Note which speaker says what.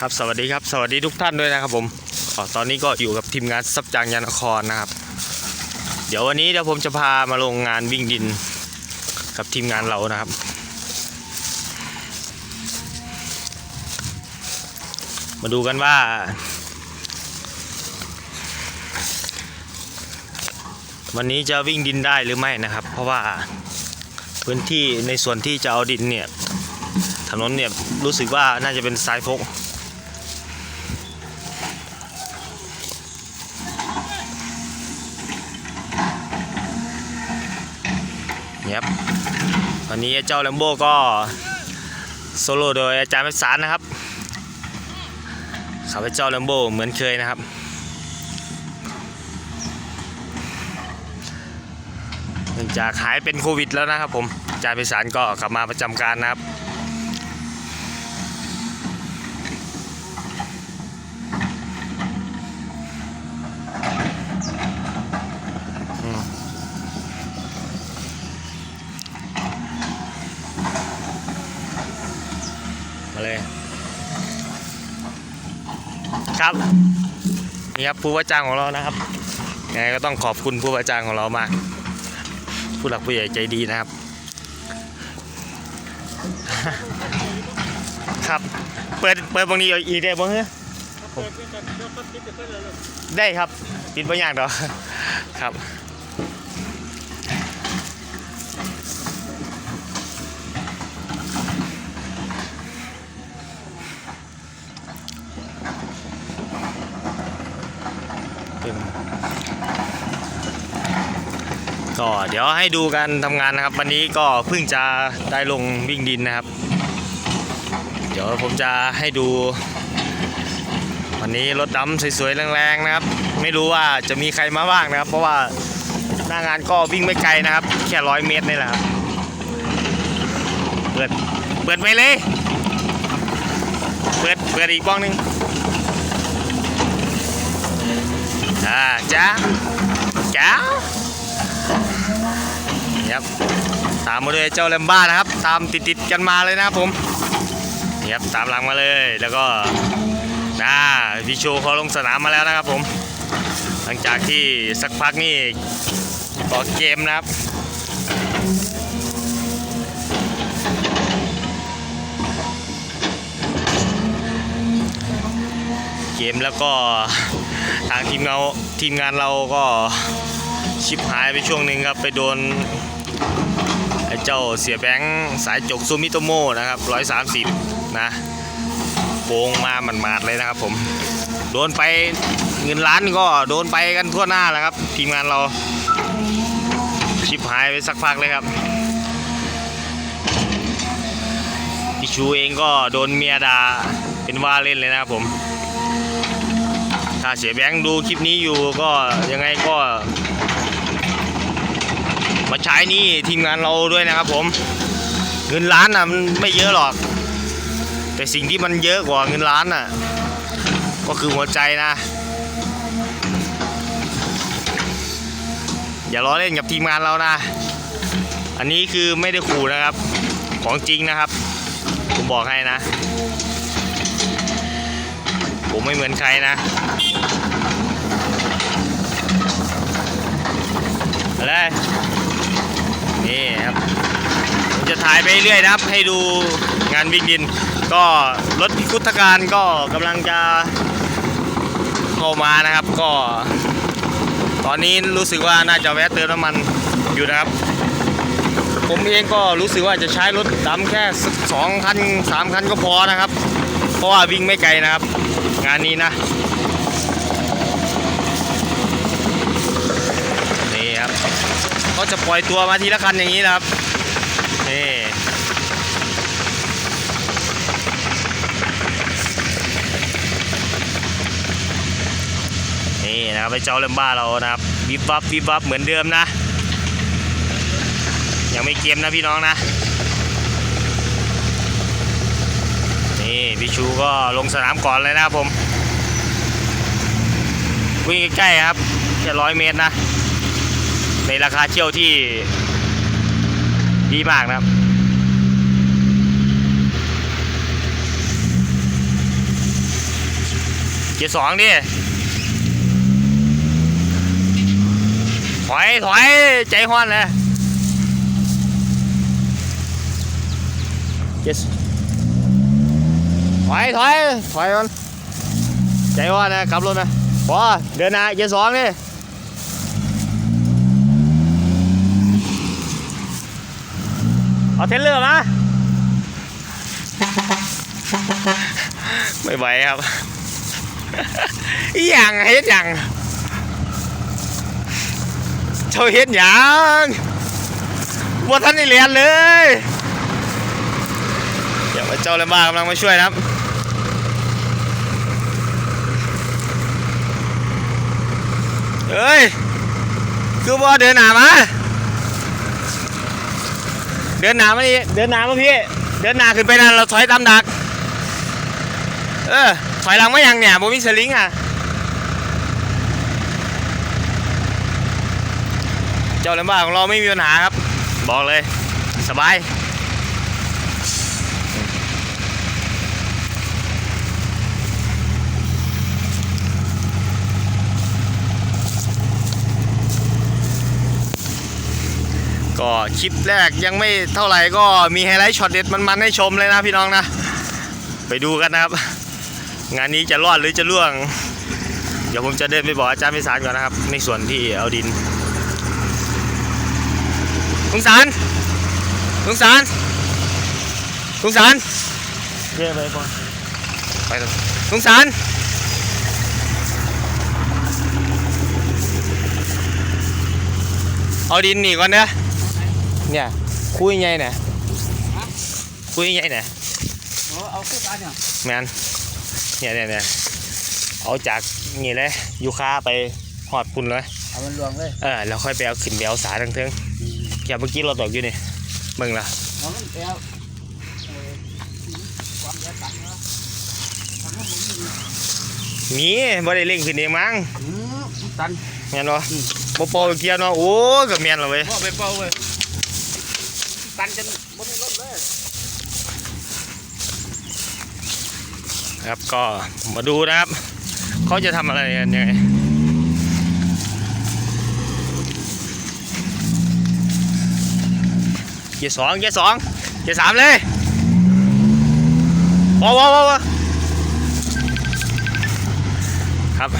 Speaker 1: ครับสวัสดีครับสวัสดีทุกท่านด้วยนะครับผมอตอนนี้ก็อยู่กับทีมงานซับจางยานครนะครับ เดี๋ยววันนี้เดี๋ยวผมจะพามาลงงานวิ่งดินกับทีมงานเรานะครับ มาดูกันว่า วันนี้จะวิ่งดินได้หรือไม่นะครับ เพราะว่าพื้นที่ในส่วนที่จะเอาดินเนี่ยถนนเนี่ยรู้สึกว่าน่าจะเป็นทรายฟก เนี่ยครับวันนี้เจ้าแลมโบ้ก็โซโล่โดยอาจารย์ไพศานนะครับขับเจ้าแลมโบ้เหมือนเคยนะครับ เนื่องจากหายเป็นโควิดแล้วนะครับผมอาจารย์ไพศานก็กลับมาประจำการนะครับ เลย ครับ นี่ครับผู้ว่าจ้างของเรานะครับยังไงก็ต้องขอบคุณผู้ว่าจ้างของเรามาก ผู้หลักผู้ใหญ่ใจดีนะครับ ครับ เปิดเปิดบางนี้อีกได้บ้างเหรอได้ครับปิดบางอย่างดอกครับ ก็เดี๋ยวให้ดูการทำงานนะครับ วันนี้ก็เพิ่งจะได้ลงวิ่งดินนะครับ เดี๋ยวผมจะให้ดู วันนี้รถดำสวยๆแรงๆนะครับ ไม่รู้ว่าจะมีใครมาบ้างนะครับ เพราะว่าหน้างานก็วิ่งไม่ไกลนะครับ แค่ร้อยเมตรนี่แหละครับเปิดเปิดไปเลย เปิดเปิดอีกบ้องหนึ่งอ่าจ้าจ้า ครับ ตามมาเลยเจ้าแลมบ้านะครับ ตามติดๆกันมาเลยนะครับผมนี่ครับตามหลังมาเลยแล้วก็นะพี่โชเขาลงสนามมาแล้วนะครับผม หลังจากที่สักพักนี่ต่อเกมนะครับเกมแล้วก็ทางทีมเราทีมงานเราก็ชิปหายไปช่วงหนึ่งครับไปโดน ไอ้เจ้าเสียแบงค์สายจกซูมิโตโมนะครับ130นะโปงมาหมาดๆเลยนะครับผม โดนไปเงินล้านก็โดนไปกันทั่วหน้าแล้วครับทีมงานเราชิปหายไปสักพักเลยครับพี่ชูเองก็โดนเมียดาเป็นว่าเล่นเลยนะครับผม ถ้าเสียแบงค์ดูคลิปนี้อยู่ก็ยังไงก็ มาใช้นี่ทีมงานเราด้วยนะครับผม เงินล้านอะมันไม่เยอะหรอก แต่สิ่งที่มันเยอะกว่าเงินล้านอะ ก็คือหัวใจนะ อย่าล้อเล่นกับทีมงานเรานะ อันนี้คือไม่ได้ขู่นะครับ ของจริงนะครับ ผมบอกให้นะ ผมไม่เหมือนใครนะอะไร นี่ครับผมจะถ่ายไปเรื่อยนะครับ ให้ดูงานวิ่งดิน ก็รถพิคุตการก็กำลังจะเข้ามานะครับ ก็ ตอนนี้รู้สึกว่าน่าจะแวะเติมน้ำมันอยู่นะครับ ผมเองก็รู้สึกว่าจะใช้รถดำแค่สองคันสามคันก็พอนะครับ เพราะว่าวิ่งไม่ไกลนะครับ งานนี้นะนี่ครับ ก็จะปล่อยตัวมาทีละคันอย่างนี้นะครับนี่นี่นะครับไอ้เจ้าเลมบ้าเรานะครับวิบวับวิบวับเหมือนเดิมนะ ยังไม่เกมนะพี่น้องนะนี่พี่ชูก็ลงสนามก่อนเลยนะครับผมวิ่งใกล้ๆครับแค่ร้อยเมตรนะ ราคาเที่ยวที่ดีมากนะครับเกียร์สองดิถอยถอยใจห้อนเลยเกียร์สถอยถอยถอยมันใจห้อนนะขับรถนะพอเดินหน้าเกียร์สองดิ เอาเทรลเลอร์มา ไม่ไหวครับอหย่างเฮ็ดหยังเจ้าเฮ็ดหยังว่าท่านได้เรียนเลยเดี๋ยวเจ้าเลยบ้ากำลังมาช่วยนะครับเฮ้ย คือว่าเดินหนามา เดินหนามาดิเดินหนามาพี่ เดินหนาขึ้นไปนั่นเราถอยตามดัก เออ ถอยหลังมายังเนี่ยโมมีสลิงอะ เจ้าเลมบ้าของเราไม่มีปัญหาครับ บอกเลย สบาย ก็คลิปแรกยังไม่เท่าไหร่ก็มีไฮไลท์ช็อตเด็ดมันๆให้ชมเลยนะพี่น้องนะ ไปดูกันนะครับ งานนี้จะรอดหรือจะล่วง เดี๋ยวผมจะเดินไปบอกอาจารย์พิสารก่อนนะครับ ในส่วนที่เอาดินลุงสารลุงสารลุงสารเย่ไปก่อนไปเลยลุงสารเอาดินหนีก่อนเนะ เนี่ยคุยไงเนี่ยคุยไงเนี่ย
Speaker 2: โอ้เอาขึ้นมาเนี่ย
Speaker 1: แมนเนี่ยเนี่ยเนี่ยเอาจากนี่เลยยูคาไปหอดปุ่นเลย
Speaker 2: เอามันรวมเลย
Speaker 1: เออแล้วค่อยไปเอาขึ้นไปเอาสาทั้งเทิงแกเมื่อกี้เราตกอยู่นี่มึงล่ะ
Speaker 2: เอามันแปลวเอ่อความเดือดตันเนาะทำให้ผมมี
Speaker 1: มีบ่ได้เล่งขึ้นเองมั้ง
Speaker 2: อืมตัน
Speaker 1: แม่นบ่บ่ปอเกียร์เนาะโอ้ก็แม่นและเว้ย
Speaker 2: พ่อไปเป่าเลย ตันจนบนรถเลย
Speaker 1: ครับก็มาดูนะครับ เขาจะทำอะไรกันยังไงเกียร์สองเกียร์สองเกียร์สามเลยว้าวว้าวว้าวครับ